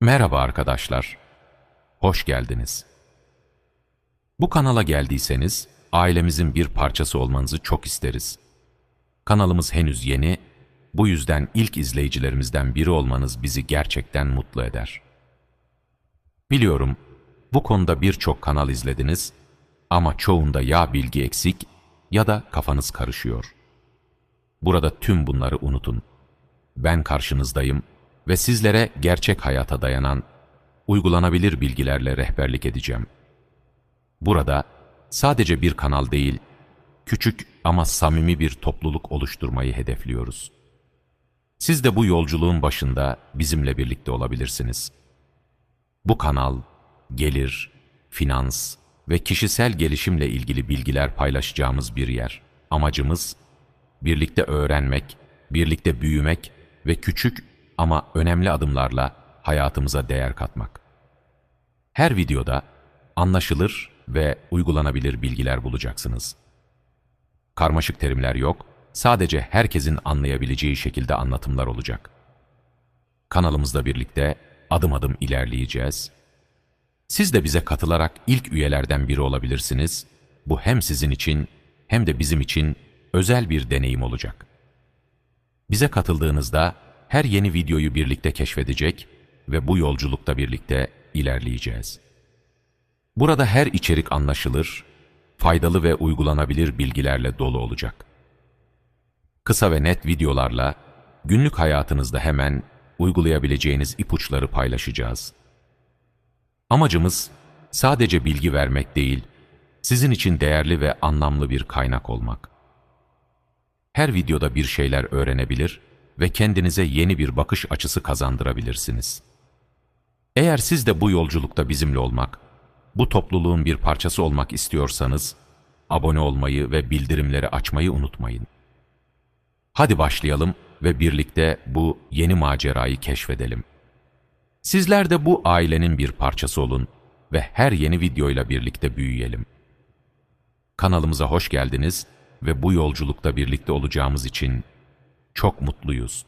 Merhaba arkadaşlar. Hoş geldiniz. Bu kanala geldiyseniz ailemizin bir parçası olmanızı çok isteriz. Kanalımız henüz yeni, bu yüzden ilk izleyicilerimizden biri olmanız bizi gerçekten mutlu eder. Biliyorum, bu konuda birçok kanal izlediniz ama çoğunda ya bilgi eksik ya da kafanız karışıyor. Burada tüm bunları unutun. Ben karşınızdayım ve sizlere gerçek hayata dayanan, uygulanabilir bilgilerle rehberlik edeceğim. Burada sadece bir kanal değil, küçük ama samimi bir topluluk oluşturmayı hedefliyoruz. Siz de bu yolculuğun başında bizimle birlikte olabilirsiniz. Bu kanal, gelir, finans ve kişisel gelişimle ilgili bilgiler paylaşacağımız bir yer. Amacımız, birlikte öğrenmek, birlikte büyümek ve küçük ama önemli adımlarla hayatımıza değer katmak. Her videoda anlaşılır ve uygulanabilir bilgiler bulacaksınız. Karmaşık terimler yok, sadece herkesin anlayabileceği şekilde anlatımlar olacak. Kanalımızda birlikte adım adım ilerleyeceğiz. Siz de bize katılarak ilk üyelerden biri olabilirsiniz. Bu hem sizin için hem de bizim için özel bir deneyim olacak. Bize katıldığınızda her yeni videoyu birlikte keşfedecek ve bu yolculukta birlikte ilerleyeceğiz. Burada her içerik anlaşılır, faydalı ve uygulanabilir bilgilerle dolu olacak. Kısa ve net videolarla günlük hayatınızda hemen uygulayabileceğiniz ipuçları paylaşacağız. Amacımız sadece bilgi vermek değil, sizin için değerli ve anlamlı bir kaynak olmak. Her videoda bir şeyler öğrenebilir ve kendinize yeni bir bakış açısı kazandırabilirsiniz. Eğer siz de bu yolculukta bizimle olmak, bu topluluğun bir parçası olmak istiyorsanız, abone olmayı ve bildirimleri açmayı unutmayın. Hadi başlayalım ve birlikte bu yeni macerayı keşfedelim. Sizler de bu ailenin bir parçası olun ve her yeni videoyla birlikte büyüyelim. Kanalımıza hoş geldiniz ve bu yolculukta birlikte olacağımız için çok mutluyuz.